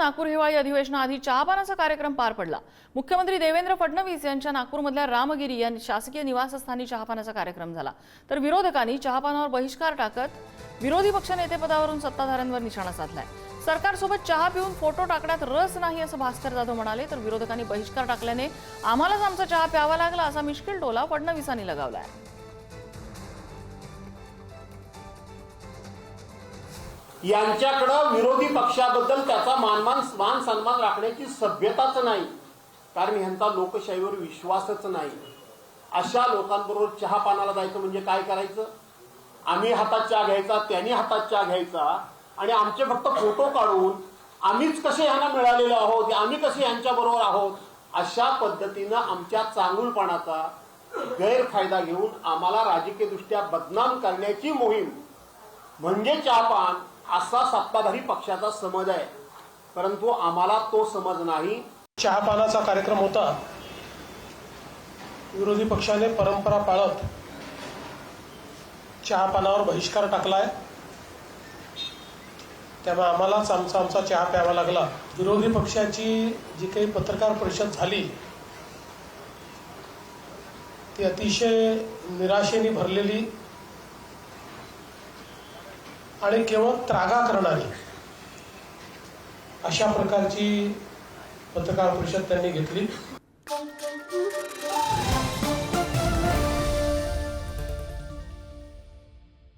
नागपूर हिवाळी अधिवेशनाआधी चहापानाचा कार्यक्रम पार पडला. मुख्यमंत्री देवेंद्र फडणवीस यांच्या नागपूरमधल्या रामगिरी या शासकीय निवासस्थानी चहापानाचा कार्यक्रम झाला. तर विरोधकांनी चहापानावर बहिष्कार टाकत विरोधी पक्षनेतेपदावरून सत्ताधाऱ्यांवर निशाणा साधलाय. सरकारसोबत चहा पिऊन फोटो टाकण्यात रस नाही असं भास्कर जाधव म्हणाले तर विरोधकांनी बहिष्कार टाकल्याने आम्हालाच आमचा चहा प्यावा लागला असा मिश्किल टोला फडणवीसांनी लगावलाय. यांच्याकडं विरोधी पक्षाबद्दल त्याचा मानमान मान सन्मान राखण्याची सभ्यताच नाही. कारण ह्यांचा लोकशाहीवर विश्वासच नाही. अशा लोकांबरोबर चहा पानाला जायचं म्हणजे काय करायचं? आम्ही हातात चहा घ्यायचा त्यांनी हातात चहा घ्यायचा. आणि आमचे फक्त फोटो काढून आम्हीच कसे ह्यांना मिळालेलो आहोत आम्ही कसे यांच्याबरोबर आहोत अशा पद्धतीनं आमच्या चांगुलपणाचा गैरफायदा घेऊन आम्हाला राजकीयदृष्ट्या बदनाम करण्याची मोहीम. म्हणजे चहापान असा सत्ताधारी पक्षाचा समज आहे. परंतु आम्हाला तो समज नाही. चहापानाचा कार्यक्रम होता. विरोधी पक्षाने परंपरा पाळत चहापानावर बहिष्कार टाकलाय. त्यामुळे आम्हालाच आमचा आमचा चहा प्यावा लागला. विरोधी पक्षाची जी काही पत्रकार परिषद झाली ती अतिशय निराशेने भरलेली आणि केवळ त्रागा करणारी अशा प्रकारची पत्रकार परिषद त्यांनी घेतली.